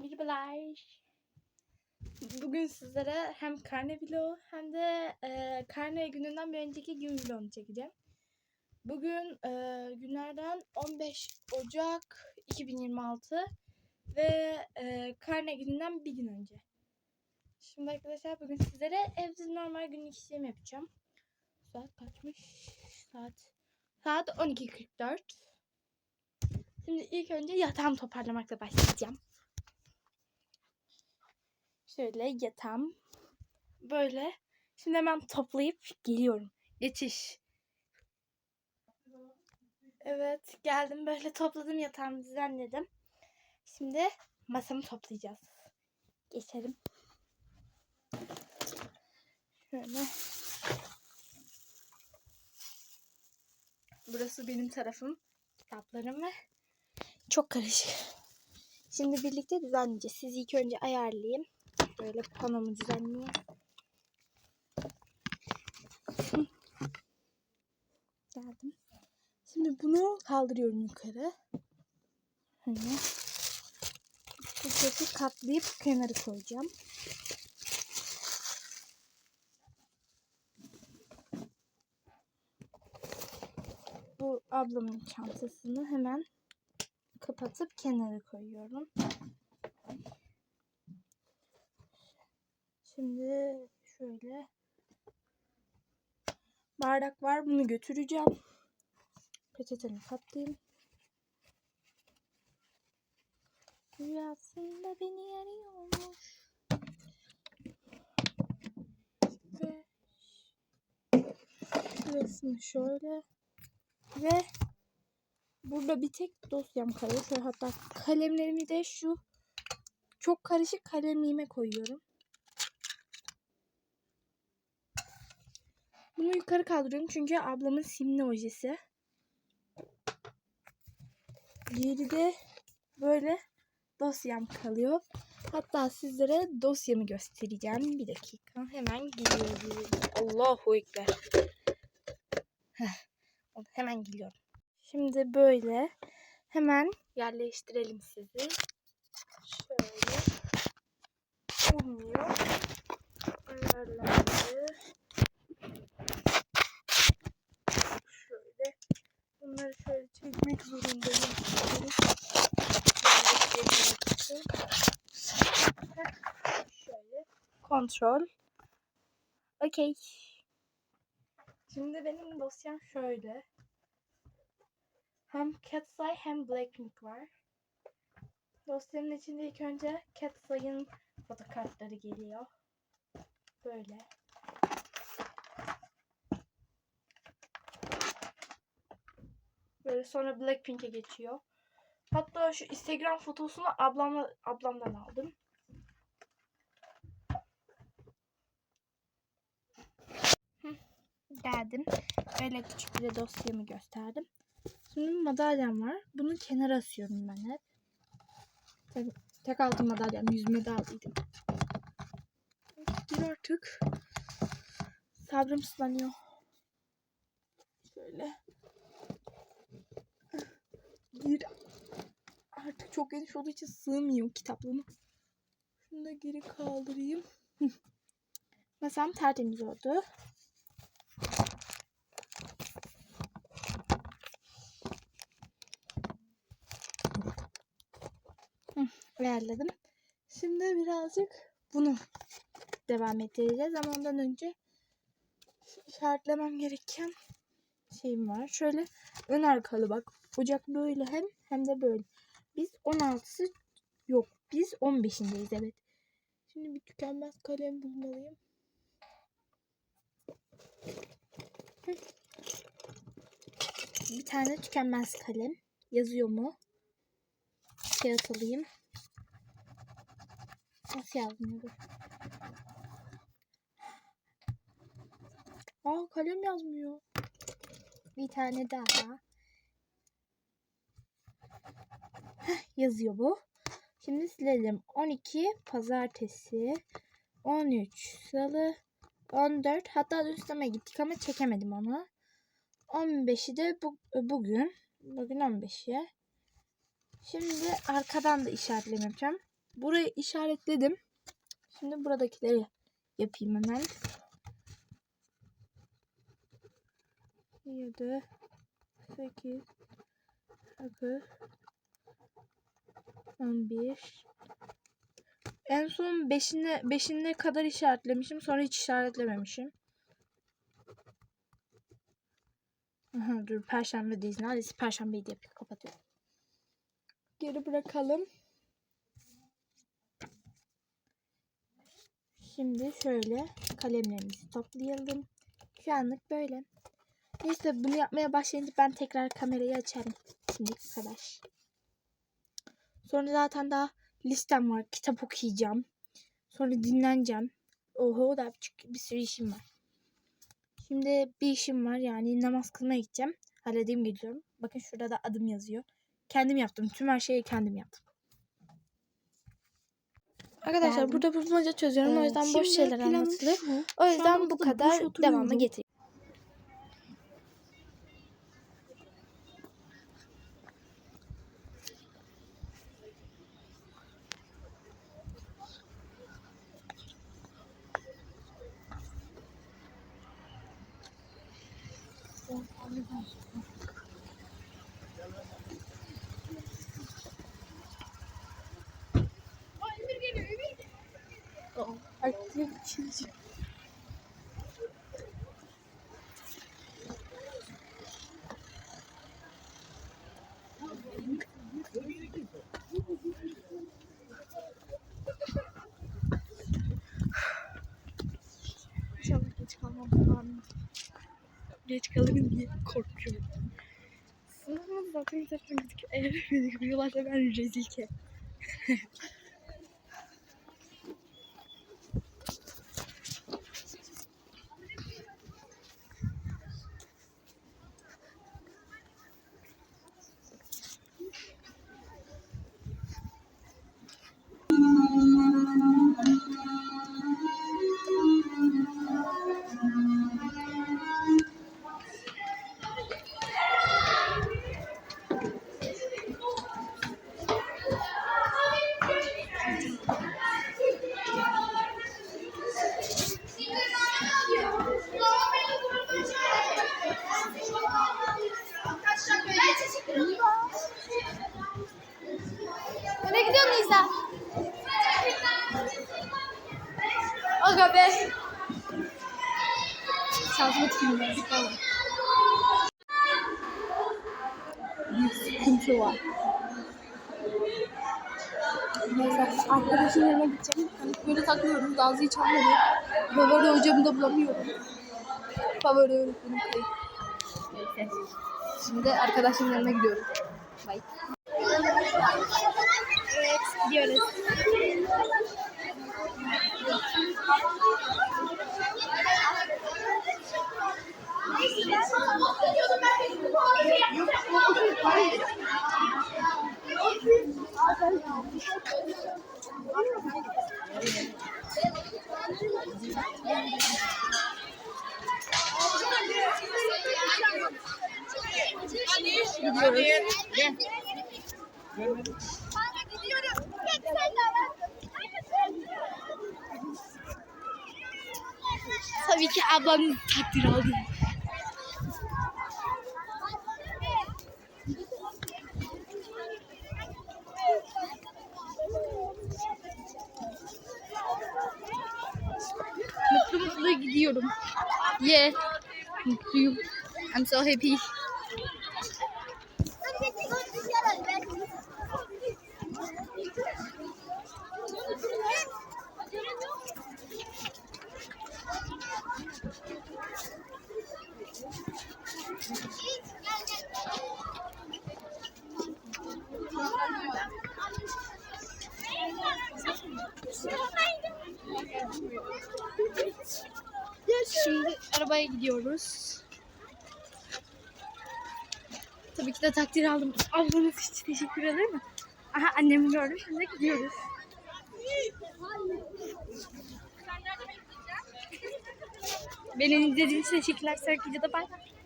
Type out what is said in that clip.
Merhabalar. Bugün sizlere hem karne vlogu hem de e, karne gününden bir önceki gün vlogunu çekeceğim. Bugün e, günlerden 15 Ocak 2026 ve e, karne gününden bir gün önce. Şimdi arkadaşlar bugün sizlere evde normal günlük işlemi yapacağım. Saat kaçmış? Saat saat 12.44. Şimdi ilk önce yatağımı toparlamakla başlayacağım. Şöyle yatağım. Böyle. Şimdi hemen toplayıp geliyorum. Geçiş. Evet geldim böyle topladım yatağımı düzenledim. Şimdi masamı toplayacağız. Geçelim. Şöyle. Burası benim tarafım. Kitaplarım ve çok karışık. Şimdi birlikte düzenleyeceğiz. Siz ilk önce ayarlayayım. Böyle panomu düzenleyeyim. Geldim. Şimdi bunu kaldırıyorum yukarı. Hani sesi katlayıp kenara koyacağım. Bu ablamın çantasını hemen kapatıp kenara koyuyorum. Şimdi şöyle bardak var bunu götüreceğim. Peçeteni katlayayım. Rüyasında beni arıyormuş. Ve şurasını şöyle ve burada bir tek dosyam kalıyor. Şöyle hatta kalemlerimi de şu çok karışık kalemliğime koyuyorum. Bunu yukarı kaldırıyorum çünkü ablamın simli ojesi. Geride böyle dosyam kalıyor. Hatta sizlere dosyamı göstereceğim. Bir dakika. Hemen geliyorum. Allahu Ekber. Heh, hemen geliyorum. Şimdi böyle hemen yerleştirelim sizi. Şöyle. Olmuyor. Ayarlandı. Şöyle. Bunları şöyle çekmek zorundayım. Şöyle. Kontrol. Okey. Şimdi benim dosyam şöyle. Hem Cat's Eye hem Blackpink var. Dosyanın içinde ilk önce Cat's Eye'ın fotokartları geliyor. Böyle. Böyle sonra Blackpink'e geçiyor. Hatta şu Instagram fotosunu ablamla, ablamdan aldım. Geldim. Böyle küçük bir de dosyamı gösterdim. Şimdi madalyam var. Bunu kenara asıyorum ben hep. Tek, tek altın madalyam. Yüzüme de aldıydım. Gir artık. Sabrım sınanıyor. Şöyle. Gir. Artık çok geniş olduğu için sığmıyor kitaplığıma. Şunu da geri kaldırayım. Masam tertemiz oldu. Ayarladım. Şimdi birazcık bunu devam ettireceğiz ama ondan önce işaretlemem gereken şeyim var. Şöyle ön arkalı bak. Ocak böyle hem hem de böyle. Biz 16'sı yok. Biz 15'indeyiz evet. Şimdi bir tükenmez kalem bulmalıyım. Bir tane tükenmez kalem. Yazıyor mu? Kağıt alayım. Nasıl yazmıyor? Aa kalem yazmıyor. Bir tane daha. Yazıyor bu. Şimdi silelim. 12 pazartesi, 13 salı, 14 hatta dün sinemaya gittik ama çekemedim onu. 15'i de bu, bugün. Bugün 15'i. Şimdi arkadan da işaretleme yapacağım. Burayı işaretledim. Şimdi buradakileri yapayım hemen. 7 8 9 11 En son 5'ine 5'ine kadar işaretlemişim. Sonra hiç işaretlememişim. Aha, dur perşembedeyiz. Neredeyse perşembeyi yapıp kapatıyorum. Geri bırakalım. Şimdi şöyle kalemlerimizi toplayalım. Şu anlık böyle. Neyse bunu yapmaya başlayınca ben tekrar kamerayı açarım. Şimdi bu. Sonra zaten daha listem var. Kitap okuyacağım. Sonra dinleneceğim. Oho da bir sürü işim var. Şimdi bir işim var yani namaz kılmaya gideceğim. Halledeyim gidiyorum. Bakın şurada da adım yazıyor. Kendim yaptım. Tüm her şeyi kendim yaptım. Arkadaşlar Geldim. burada bulmaca çözüyorum. o Ee, yüzden boş şeyler anlatılıyor. O yüzden bu kadar devamı getir. İnşallah geç kalmam falan. Geç kalırım diye korkuyorum. Sınavımız zaten zaten gittik. Eğer beni görüyorlarsa ben rezil ki. Aga be. Ben. Tamam. Bir sıkıntı var. Neyse arkadaşın yanına gideceğim. Hani böyle takılıyorum. Gazı hiç almadı. Favori hocamı da bulamıyorum. Favori öğretmenim kayıp. Şimdi arkadaşın yanına gidiyorum. Bye. Evet, gidiyoruz. Gidiyoruz. Tabii ki ablamın takdir aldım. Mutlu mutlu gidiyorum. Yeah. Mutluyum. I'm so happy. Şimdi arabaya gidiyoruz. Tabii ki de takdir aldım. Ablanız hiç teşekkür ederim. Aha annemi gördüm. Şimdi gidiyoruz. Beni izlediğiniz için teşekkürler. Sonraki videoda bay bay.